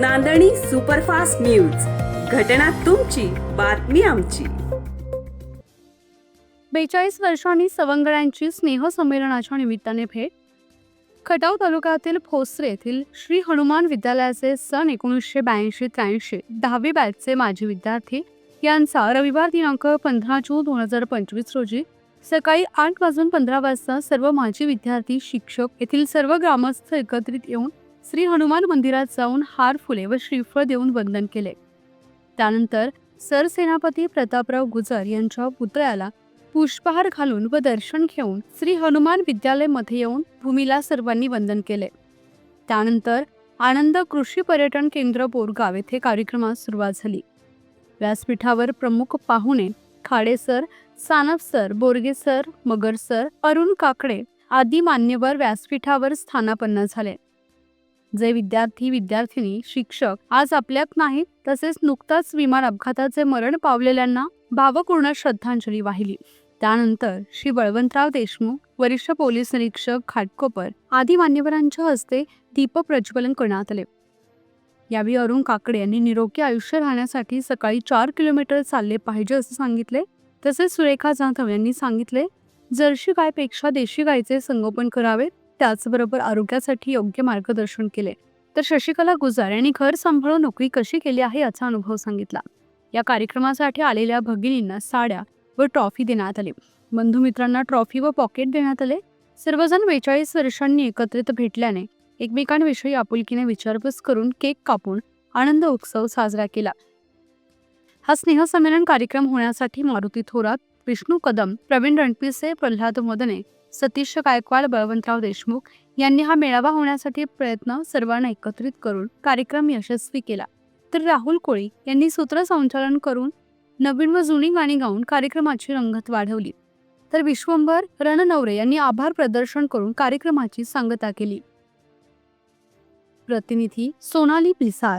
नांदणी superfast news. घटना तुमची बातमी आमची. बेचाळीस वर्षांनी सवंगड्यांची स्नेहसंमेलनाच्या निमित्ताने भेट. खटाव तालुक्यातील फोसरे येथील श्री हनुमान विद्यालयाचे सन एकोणीसशे ब्याऐंशी त्र्याऐंशी दहावी बॅचचे माजी विद्यार्थी यांचा रविवार दिनांक पंधरा जून दोन हजार पंचवीस रोजी सकाळी आठ वाजून पंधरा वाजता सर्व माजी विद्यार्थी शिक्षक येथील सर्व ग्रामस्थ एकत्रित येऊन श्री हनुमान मंदिरात जाऊन हार फुले व श्रीफळ देऊन वंदन केले. त्यानंतर सरसेनापती प्रतापराव गुजर यांच्या पुतळ्याला पुष्पहार घालून व दर्शन घेऊन श्री हनुमान विद्यालयमध्ये येऊन भूमीला सर्वांनी वंदन केले. त्यानंतर आनंद कृषी पर्यटन केंद्र बोरगाव येथे कार्यक्रमास सुरुवात झाली. व्यासपीठावर प्रमुख पाहुणे Khade sir Sanap sir Borge sir Magar sir Arun Kakade आदी मान्यवर व्यासपीठावर स्थानापन्न झाले. जे विद्यार्थी विद्यार्थिनी शिक्षक आज आपल्यात नाहीत तसेच नुकताच विमान अपघाताचे मरण पावलेल्यांना भावपूर्ण श्रद्धांजली वाहिली. त्यानंतर श्री बळवंतराव देशमुख वरिष्ठ पोलीस निरीक्षक खाटकोपर आदी मान्यवरांच्या हस्ते दीप प्रज्वलन करण्यात आले. यावेळी अरुण काकडे यांनी निरोगी आयुष्य राहण्यासाठी सकाळी चार किलोमीटर चालले पाहिजे असे सांगितले. तसेच सुरेखा जाधव यांनी सांगितले जर्शी गायपेक्षा देशी गायचे संगोपन करावे. त्याचबरोबर आरोग्यासाठी योग्य मार्गदर्शन केले. तर शशिकला गुजार यांनी घर सांभाळून नोकरी कशी केली आहे याचा अनुभव सांगितला. या कार्यक्रमासाठी आलेल्या भगिनींना साड्या व ट्रॉफी देण्यात आली. बंधुमित्रांना ट्रॉफी व पॉकेट देण्यात आले. सर्वजण बेचाळीस वर्षांनी एकत्रित भेटल्याने एकमेकांविषयी आपुलकीने विचारपूस करून केक कापून आनंद उत्सव साजरा केला. हा स्नेहसंमेलन कार्यक्रम होण्यासाठी मारुती थोरात विष्णू कदम प्रवीण रणपिसे प्रल्हाद मोदने सतीश गायकवाड बळवंतराव देशमुख यांनी हा मेळावा होण्यासाठी प्रयत्न सर्वांना एकत्रित करून कार्यक्रम यशस्वी केला. तर राहुल कोळी यांनी सूत्रसंचालन करून नवीन व जुनी गाणी गाऊन कार्यक्रमाची रंगत वाढवली. तर विश्वंभर रणनवरे यांनी आभार प्रदर्शन करून कार्यक्रमाची सांगता केली. प्रतिनिधी सोनाली पिसाळ